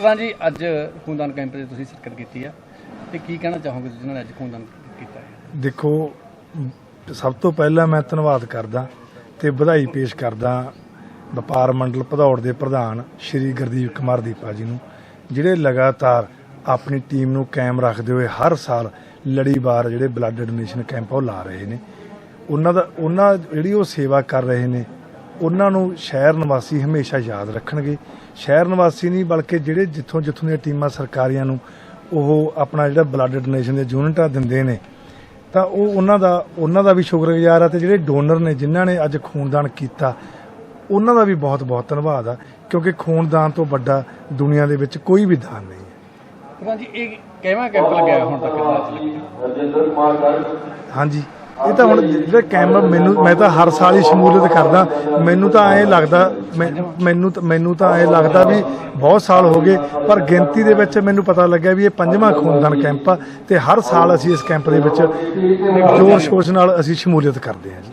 ਡਾਕਟਰਾਂ ਜੀ ਅੱਜ ਖੂਨਦਾਨ ਕੈਂਪ 'ਚ ਤੁਸੀਂ ਸ਼ਿਰਕਤ ਕੀਤੀ ਆ ਤੇ ਕੀ ਕਹਿਣਾ ਚਾਹੋਗੇ ਜਿਨ੍ਹਾਂ ਨੇ ਅੱਜ ਖੂਨਦਾਨ ਕੀਤਾ ਹੈ? ਦੇਖੋ, ਸਭ ਤੋਂ ਪਹਿਲਾਂ ਮੈਂ ਧੰਨਵਾਦ ਕਰਦਾ ਤੇ ਵਧਾਈ ਪੇਸ਼ ਕਰਦਾ ਵਪਾਰ ਮੰਡਲ ਭਦੌੜ ਦੇ ਪ੍ਰਧਾਨ ਸ਼੍ਰੀ ਗੁਰਦੀਪ ਕੁਮਾਰ ਦੀਪਾ ਜੀ ਨੂੰ, ਜਿਹੜੇ ਲਗਾਤਾਰ ਆਪਣੀ ਟੀਮ ਨੂੰ ਕਾਇਮ ਰੱਖਦੇ ਹੋਏ ਹਰ ਸਾਲ ਲੜੀਵਾਰ ਜਿਹੜੇ ਬਲੱਡ ਡੋਨੇਸ਼ਨ ਕੈਂਪ ਉਹ ਲਾ ਰਹੇ ਨੇ। ਉਹਨਾਂ ਦਾ, ਉਹਨਾਂ ਜਿਹੜੀ ਉਹ ਸੇਵਾ ਕਰ ਰਹੇ ਨੇ ਉਹਨਾਂ ਨੂੰ ਸ਼ਹਿਰ ਨਿਵਾਸੀ ਹਮੇਸ਼ਾ ਯਾਦ ਰੱਖਣਗੇ। ਸ਼ਹਿਰ ਨਿਵਾਸੀ ਨਹੀਂ ਬਲਕਿ ਜਿਹੜੇ ਜਿੱਥੋਂ ਜਿੱਥੋਂ ਦੀਆਂ ਟੀਮਾਂ ਸਰਕਾਰੀਆਂ ਨੂੰ ਉਹ ਆਪਣਾ ਜਿਹੜਾ ਬਲੱਡ ਡੋਨੇਸ਼ਨ ਦੇ ਯੂਨਿਟਾਂ ਦਿੰਦੇ ਨੇ ਤਾਂ ਉਹ ਉਹਨਾਂ ਦਾ ਉਹਨਾਂ ਦਾ ਵੀ ਸ਼ੁਕਰਗੁਜ਼ਾਰ ਆ ਤੇ ਜਿਹੜੇ ਡੋਨਰ ਨੇ ਜਿਨ੍ਹਾਂ ਨੇ ਅੱਜ ਖੂਨਦਾਨ ਕੀਤਾ ਉਹਨਾਂ ਦਾ ਵੀ ਬਹੁਤ ਬਹੁਤ ਧੰਨਵਾਦ ਆ ਕਿਉਂਕਿ ਖੂਨਦਾਨ ਤੋਂ ਵੱਡਾ ਦੁਨੀਆ ਦੇ ਵਿੱਚ ਕੋਈ ਵੀ ਦਾਨ ਨਹੀਂ ਹੈ। ਪ੍ਰਧਾਨ ਜੀ ਇਹ ਕਿਵੇਂ ਕੈਂਪ ਲੱਗਿਆ ਹੁਣ ਤੱਕ? ਦਾ ਹਾਂਜੀ। ਇਹ ਤਾਂ ਹੁਣ ਜਿਹੜਾ ਕੈਂਪ ਮੈਨੂੰ ਮੈਂ ਤਾਂ ਹਰ ਸਾਲ ਹੀ ਸ਼ਮੂਲੀਅਤ ਕਰਦਾ। ਮੈਨੂੰ ਤਾਂ ਐਂ ਲੱਗਦਾ ਮੈਨੂੰ ਮੈਨੂੰ ਤਾਂ ਐਂ ਲੱਗਦਾ ਵੀ ਬਹੁਤ ਸਾਲ ਹੋ ਗਏ ਪਰ ਗਿਣਤੀ ਦੇ ਵਿੱਚ ਮੈਨੂੰ ਪਤਾ ਲੱਗਿਆ ਵੀ ਇਹ ਪੰਜਵਾਂ ਖੂਨਦਾਨ ਕੈਂਪ ਆ ਤੇ ਹਰ ਸਾਲ ਅਸੀਂ ਇਸ ਕੈਂਪ ਦੇ ਵਿੱਚ ਜੋਰ ਸ਼ੋਰ ਨਾਲ ਅਸੀਂ ਸ਼ਮੂਲੀਅਤ ਕਰਦੇ ਹਾਂ ਜੀ।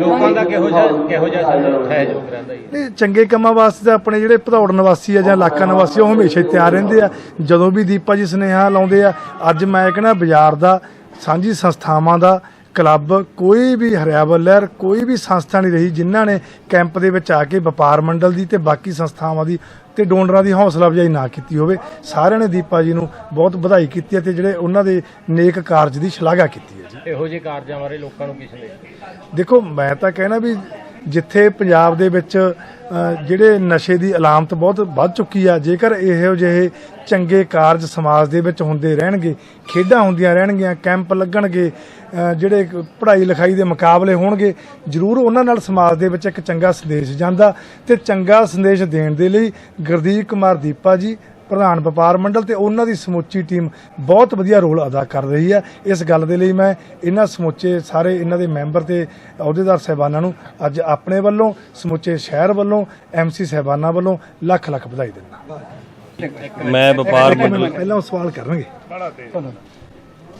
ਲੋਕਾਂ ਦਾ ਕਿਹੋ ਜਿਹਾ ਕਿਹੋ ਜਿਹਾ ਸਹਿਯੋਗ ਰਹਿੰਦਾ ਜੀ? ਇਹ ਚੰਗੇ ਕੰਮਾਂ ਵਾਸਤੇ ਆਪਣੇ ਜਿਹੜੇ ਭਦੌੜ ਨਿਵਾਸੀ ਆ ਜਾਂ ਇਲਾਕਾ ਨਿਵਾਸੀ ਉਹ ਹਮੇਸ਼ਾ ਹੀ ਤਿਆਰ ਰਹਿੰਦੇ ਆ। ਜਦੋਂ ਵੀ ਦੀਪਾ ਜੀ ਸੁਨੇਹਾ ਲਾਉਂਦੇ ਆ ਅੱਜ ਮੈਂ ਕਹਿੰਦਾ ਬਾਜ਼ਾਰ ਦਾ ਸਾਂਝੀ ਸੰਸਥਾਵਾਂ ਦਾ ਕਲੱਬ ਕੋਈ ਵੀ ਹਰਿਆਵਲ ਲਹਿਰ ਕੋਈ ਵੀ ਸੰਸਥਾ ਨਹੀਂ ਰਹੀ ਜਿਨ੍ਹਾਂ ਨੇ ਕੈਂਪ ਦੇ ਵਿੱਚ ਆ ਕੇ ਵਪਾਰ ਮੰਡਲ ਦੀ ਤੇ ਬਾਕੀ ਸੰਸਥਾਵਾਂ ਦੀ ਤੇ ਡੋਨਰਾਂ ਦੀ ਹੌਸਲਾ ਅਫਜ਼ਾਈ ਨਾ ਕੀਤੀ ਹੋਵੇ ਸਾਰਿਆਂ ਨੇ ਦੀਪਾ ਜੀ ਨੂੰ ਬਹੁਤ ਵਧਾਈ ਕੀਤੀ ਹੈ ਤੇ ਜਿਹੜੇ ਉਹਨਾਂ ਦੇ ਨੇਕ ਕਾਰਜ ਦੀ ਸ਼ਲਾਘਾ ਕੀਤੀ ਹੈ ਜੀ। ਇਹੋ ਜਿਹੇ ਕਾਰਜਾਂ ਬਾਰੇ ਲੋਕਾਂ ਨੂੰ ਕੀ ਸੰਦੇਸ਼? ਦੇਖੋ ਮੈਂ ਤਾਂ ਕਹਿਣਾ ਵੀ ਜਿੱਥੇ ਪੰਜਾਬ ਦੇ ਵਿੱਚ ਜਿਹੜੇ ਨਸ਼ੇ ਦੀ ਅਲਾਮਤ ਬਹੁਤ ਵੱਧ ਚੁੱਕੀ ਆ, ਜੇਕਰ ਇਹੋ ਜਿਹੇ ਚੰਗੇ ਕਾਰਜ ਸਮਾਜ ਦੇ ਵਿੱਚ ਹੁੰਦੇ ਰਹਿਣਗੇ, ਖੇਡਾਂ ਹੁੰਦੀਆਂ ਰਹਿਣਗੀਆਂ, ਕੈਂਪ ਲੱਗਣਗੇ ਜਿਹੜੇ ਪੜ੍ਹਾਈ ਲਿਖਾਈ ਦੇ ਮੁਕਾਬਲੇ ਹੋਣਗੇ, ਜ਼ਰੂਰ ਉਹਨਾਂ ਨਾਲ ਸਮਾਜ ਦੇ ਵਿੱਚ ਇੱਕ ਚੰਗਾ ਸੰਦੇਸ਼ ਜਾਂਦਾ ਤੇ ਚੰਗਾ ਸੰਦੇਸ਼ ਦੇਣ ਦੇ ਲਈ ਗੁਰਦੀਪ ਕੁਮਾਰ ਦੀਪਾ ਜੀ ਪ੍ਰਧਾਨ ਵਪਾਰ ਮੰਡਲ ਤੇ ਉਹਨਾਂ ਦੀ ਸਮੁੱਚੀ ਟੀਮ ਬਹੁਤ ਵਧੀਆ ਰੋਲ ਅਦਾ ਕਰ ਰਹੀ ਹੈ। ਇਸ ਗੱਲ ਦੇ ਲਈ ਮੈਂ ਇਹਨਾਂ ਸਮੁੱਚੇ ਸਾਰੇ ਇਹਨਾਂ ਦੇ ਮੈਂਬਰ ਤੇ ਅਹੁਦੇਦਾਰ ਸਹਿਬਾਨਾਂ ਨੂੰ ਅੱਜ ਆਪਣੇ ਵੱਲੋਂ ਸਮੁੱਚੇ ਸ਼ਹਿਰ ਵੱਲੋਂ ਐਮਸੀ ਸਹਿਬਾਨਾਂ ਵੱਲੋਂ ਲੱਖ ਲੱਖ ਵਧਾਈ ਦਿੰਦਾ। ਮੈਂ ਵਪਾਰ ਮੰਡਲ ਪਹਿਲਾਂ ਸਵਾਲ ਕਰਨਗੇ।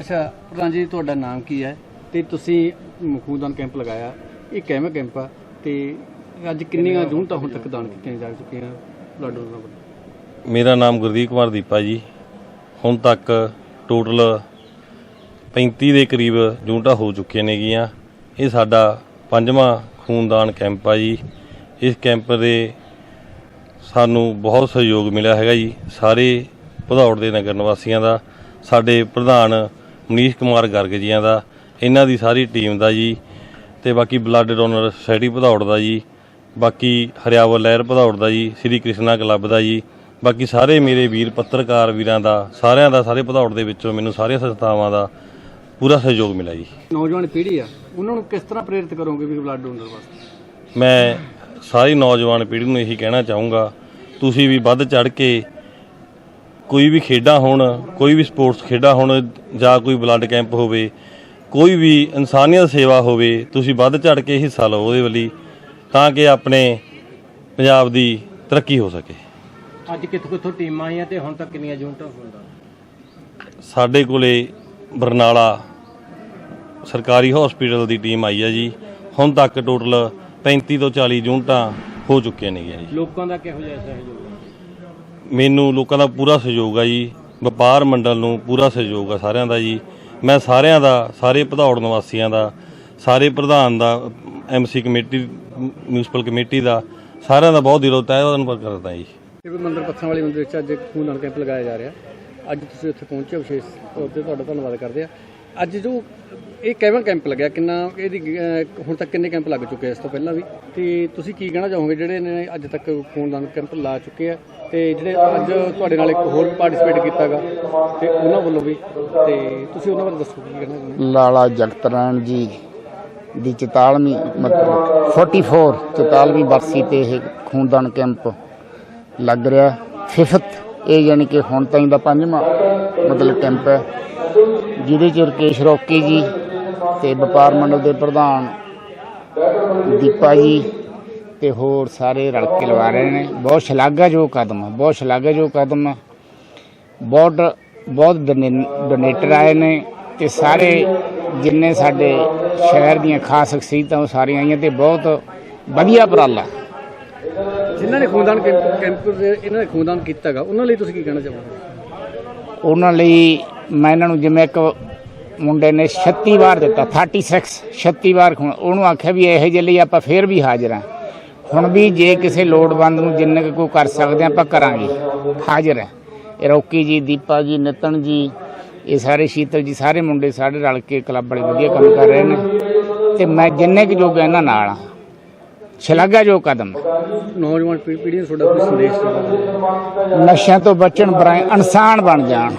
ਅੱਛਾ ਪ੍ਰਧਾਨ ਜੀ ਤੁਹਾਡਾ ਨਾਮ ਕੀ ਹੈ? ਤੇ ਤੁਸੀਂ ਖੂਨਦਾਨ ਕੈਂਪ ਲਗਾਇਆ। ਇਹ ਕਿਵੇਂ ਕੈਂਪ ਆ? ਤੇ ਅੱਜ ਕਿੰਨੀਆਂ ਯੂਨਿਟਾਂ ਹੁਣ ਤੱਕ ਦਾਨ ਕੀਤੀਆਂ ਜਾ ਚੁੱਕੀਆਂ? ਬਲੱਡ ਡੋਨਰ ਵੱਲੋਂ ਮੇਰਾ ਨਾਮ ਗੁਰਦੀਪ ਕੁਮਾਰ ਦੀਪਾ ਜੀ। ਹੁਣ ਤੱਕ ਟੋਟਲ 35 ਦੇ ਕਰੀਬ ਯੂਨਿਟਾਂ ਹੋ ਚੁੱਕੀਆਂ ਨੇਗੀਆਂ। ਇਹ ਸਾਡਾ ਪੰਜਵਾਂ ਖੂਨਦਾਨ ਕੈਂਪ ਆ ਜੀ। ਇਸ ਕੈਂਪ ਦੇ ਸਾਨੂੰ ਬਹੁਤ ਸਹਿਯੋਗ ਮਿਲਿਆ ਹੈਗਾ ਜੀ, ਸਾਰੇ ਭਦੌੜ ਦੇ ਨਗਰ ਨਿਵਾਸੀਆਂ ਦਾ, ਸਾਡੇ ਪ੍ਰਧਾਨ ਮਨੀਸ਼ ਕੁਮਾਰ ਗਰਗ ਜੀਆਂ ਦਾ, ਇਹਨਾਂ ਦੀ ਸਾਰੀ ਟੀਮ ਦਾ ਜੀ, ਤੇ ਬਾਕੀ ਬਲੱਡ ਡੋਨਰ ਸੋਸਾਇਟੀ ਭਦੌੜ ਦਾ ਜੀ, ਬਾਕੀ ਹਰਿਆਵਲ ਲਹਿਰ ਭਦੌੜ ਦਾ ਜੀ, ਸ੍ਰੀ ਕ੍ਰਿਸ਼ਨਾ ਕਲੱਬ ਦਾ ਜੀ ਬਾਕੀ ਸਾਰੇ ਮੇਰੇ ਵੀਰ ਪੱਤਰਕਾਰ ਵੀਰਾਂ ਦਾ ਸਾਰਿਆਂ ਦਾ ਸਾਰੇ ਭਦੌੜ ਦੇ ਵਿੱਚੋਂ ਮੈਨੂੰ ਸਾਰੀਆਂ ਸੰਸਥਾਵਾਂ ਦਾ ਪੂਰਾ ਸਹਿਯੋਗ ਮਿਲਿਆ ਜੀ। ਨੌਜਵਾਨ ਪੀੜ੍ਹੀ ਆ ਉਹਨਾਂ ਨੂੰ ਕਿਸ ਤਰ੍ਹਾਂ ਪ੍ਰੇਰਿਤ ਕਰੋਗੇ ਵੀ ਬਲੱਡ ਡੋਨਰ ਵਾਸਤੇ? ਮੈਂ ਸਾਰੀ ਨੌਜਵਾਨ ਪੀੜ੍ਹੀ ਨੂੰ ਇਹੀ ਕਹਿਣਾ ਚਾਹੂੰਗਾ ਤੁਸੀਂ ਵੀ ਵੱਧ ਚੜ ਕੇ ਕੋਈ ਵੀ ਖੇਡਾਂ ਹੋਣ ਕੋਈ ਵੀ ਸਪੋਰਟਸ ਖੇਡਾਂ ਹੋਣ ਜਾਂ ਕੋਈ ਬਲੱਡ ਕੈਂਪ ਹੋਵੇ ਕੋਈ ਵੀ ਇਨਸਾਨੀਅਤ ਸੇਵਾ ਹੋਵੇ ਤੁਸੀਂ ਵੱਧ ਚੜ ਕੇ ਹਿੱਸਾ ਲਓ ਉਹਦੇ ਲਈ ਤਾਂ ਕਿ ਆਪਣੇ ਪੰਜਾਬ ਦੀ ਤਰੱਕੀ ਹੋ ਸਕੇ। ਅੱਜ ਕਿੱਥੋਂ ਕਿੱਥੋਂ ਟੀਮਾਂ ਆਈਆਂ ਤੇ ਹੁਣ ਤੱਕ ਕਿੰਨੀਆਂ ਯੂਨਿਟਾਂ ਹੁੰਦਾ ਸਾਡੇ ਕੋਲੇ ਬਰਨਾਲਾ ਸਰਕਾਰੀ ਹਸਪੀਟਲ ਦੀ ਟੀਮ ਆਈ ਹੈ ਜੀ। ਹੁਣ ਤੱਕ ਟੋਟਲ 35 ਤੋਂ 40 ਯੂਨਿਟਾਂ ਹੋ ਚੁੱਕੀਆਂ ਨੇਗੀਆਂ ਜੀ। ਲੋਕਾਂ ਦਾ ਕਿਹੋ ਜਿਹਾ ਸਹਿਯੋਗ ਹੈ? ਮੈਨੂੰ ਲੋਕਾਂ ਦਾ ਪੂਰਾ ਸਹਿਯੋਗ ਆ ਜੀ। ਵਪਾਰ ਮੰਡਲ ਨੂੰ ਪੂਰਾ ਸਹਿਯੋਗ ਆ ਸਾਰਿਆਂ ਦਾ ਜੀ। ਮੈਂ ਸਾਰਿਆਂ ਦਾ ਸਾਰੇ ਭਦੌੜ ਨਿਵਾਸੀਆਂ ਦਾ ਸਾਰੇ ਪ੍ਰਧਾਨ ਦਾ ਐਮਸੀ ਕਮੇਟੀ ਮਿਊਨਿਸਪਲ ਕਮੇਟੀ ਦਾ ਸਾਰਿਆਂ ਦਾ ਬਹੁਤ ਦਿਲੋਂ ਤਹਿ ਧੰਨਵਾਦ ਕਰਦਾ ਜੀ। ਇਹ ਮੰਦਰ ਪੱਥਰਾਂ ਵਾਲੇ ਮੰਦਿਰ ਵਿੱਚ ਅੱਜ ਖੂਨਦਾਨ ਕੈਂਪ ਲਗਾਇਆ ਜਾ ਰਿਹਾ। ਅੱਜ ਤੁਸੀਂ ਉੱਥੇ ਪਹੁੰਚੇ ਵਿਸ਼ੇਸ਼ ਤੌਰ ਤੇ ਤੁਹਾਡਾ ਧੰਨਵਾਦ ਕਰਦੇ ਆ ਅੱਜ ਜੋ ਇਹ ਕਿਵੇਂ ਕੈਂਪ ਲੱਗਿਆ, ਕਿੰਨਾ ਇਹਦੀ ਹੁਣ ਤੱਕ ਕਿੰਨੇ ਕੈਂਪ ਲੱਗ ਚੁੱਕੇ ਇਸ ਤੋਂ ਪਹਿਲਾਂ ਵੀ? ਤੇ ਤੁਸੀਂ ਕੀ ਕਹਿਣਾ ਚਾਹੋਗੇ, ਜਿਹੜੇ ਨੇ ਅੱਜ ਤੱਕ ਖੂਨਦਾਨ ਕੈਂਪ ਲਾ ਚੁੱਕੇ ਆ ਤੇ ਜਿਹੜੇ ਅੱਜ ਤੁਹਾਡੇ ਨਾਲ ਇੱਕ ਹੋਰ ਪਾਰਟਿਸਿਪੇਟ ਕੀਤਾਗਾ ਤੇ ਉਹਨਾਂ ਵੱਲੋਂ ਵੀ, ਤੇ ਤੁਸੀਂ ਉਹਨਾਂ ਬਾਰੇ ਦੱਸੋ, ਕੀ ਕਹਿਣਾ ਚਾਹੁੰਦੇ ਲਾਲਾ ਜਗਤਰਾਣ ਜੀ ਦੀ 44ਵੀਂ ਮਤਲਬ 44 44ਵੀਂ ਬਰਸੀ ਤੇ ਇਹ ਖੂਨਦਾਨ ਕੈਂਪ ਲੱਗ ਰਿਹਾ। ਫਿਫਥ, ਇਹ ਯਾਨੀ ਕਿ ਹੁਣ ਤਾਈਂ ਦਾ ਪੰਜਵਾਂ, ਮਤਲਬ ਕੈਂਪ ਹੈ। ਜਿਹਦੇ ਚ ਰਕੇਸ਼ ਰੋਕੀ ਜੀ ਤੇ ਵਪਾਰ ਮੰਡਲ ਦੇ ਪ੍ਰਧਾਨ ਦੀਪਾ ਜੀ ਤੇ ਹੋਰ ਸਾਰੇ ਰਲ ਕੇ ਲਵਾ ਰਹੇ ਨੇ। ਬਹੁਤ ਸ਼ਲਾਘਾਯੋਗ ਕਦਮ ਹੈ ਬਹੁਤ ਸ਼ਲਾਘਾਯੋਗ ਕਦਮ ਹੈ ਬਹੁਤ ਬਹੁਤ ਡੋਨੇਟਰ ਆਏ ਨੇ ਤੇ ਸਾਰੇ ਜਿੰਨੇ ਸਾਡੇ ਸ਼ਹਿਰ ਦੀਆਂ ਖਾਸ ਸ਼ਖਸੀਅਤਾਂ ਉਹ ਸਾਰੀਆਂ ਆਈਆਂ ਤੇ ਬਹੁਤ ਵਧੀਆ ਉਪਰਾਲਾ। ਜਿਨ੍ਹਾਂ ਨੇ ਖੂਨਦਾਨ ਕੈਂਪ ਕੈਂਪ ਦੇ ਇਹਨਾਂ ਨੇ ਖੂਨਦਾਨ ਕੀਤਾਗਾ, ਉਹਨਾਂ ਲਈ ਤੁਸੀਂ ਕੀ ਕਹਿਣਾ ਚਾਹੋਗੇ? ਉਹਨਾਂ ਲਈ ਮੈਂ ਇਹਨਾਂ ਨੂੰ ਜਿਵੇਂ ਇੱਕ ਮੁੰਡੇ ਨੇ 36 ਵਾਰ ਦਿੱਤਾ 36 36 ਵਾਰ ਖੂਨ ਉਹਨੂੰ ਆਖਿਆ ਵੀ ਇਹੋ ਜਿਹੇ ਲਈ ਆਪਾਂ ਫੇਰ ਵੀ ਹਾਜ਼ਰ ਹਾਂ। ਹੁਣ ਵੀ ਜੇ ਕਿਸੇ ਲੋੜਵੰਦ ਨੂੰ ਜਿੰਨੇ ਕੁ ਕੋਈ ਕਰ ਸਕਦੇ ਹਾਂ, ਆਪਾਂ ਕਰਾਂਗੇ, ਹਾਜ਼ਰ ਹੈ। ਇਹ ਰੌਕੀ ਜੀ, ਦੀਪਾ ਜੀ, ਨਿਤਨ ਜੀ, ਇਹ ਸਾਰੇ ਸ਼ੀਤਲ ਜੀ, ਸਾਰੇ ਮੁੰਡੇ ਸਾਡੇ ਰਲ ਕੇ ਕਲੱਬ ਵਾਲੇ ਵਧੀਆ ਕੰਮ ਕਰ ਰਹੇ ਨੇ। ਤੇ ਮੈਂ ਜਿੰਨੇ ਕੁ ਜੋਗ ਇਹਨਾਂ ਨਾਲ ਆ ਸ਼ਲਾਘਾ ਜੋ ਕਦਮ। ਨੌਜਵਾਨ ਪੀੜ੍ਹੀ ਨੂੰ ਤੁਹਾਡਾ ਕੋਈ ਸੰਦੇਸ਼ ਦੇਣਾ ਨਸ਼ਿਆਂ ਤੋਂ ਬਚਣ ਬਰਾਏ ਇਨਸਾਨ ਬਣ ਜਾਣ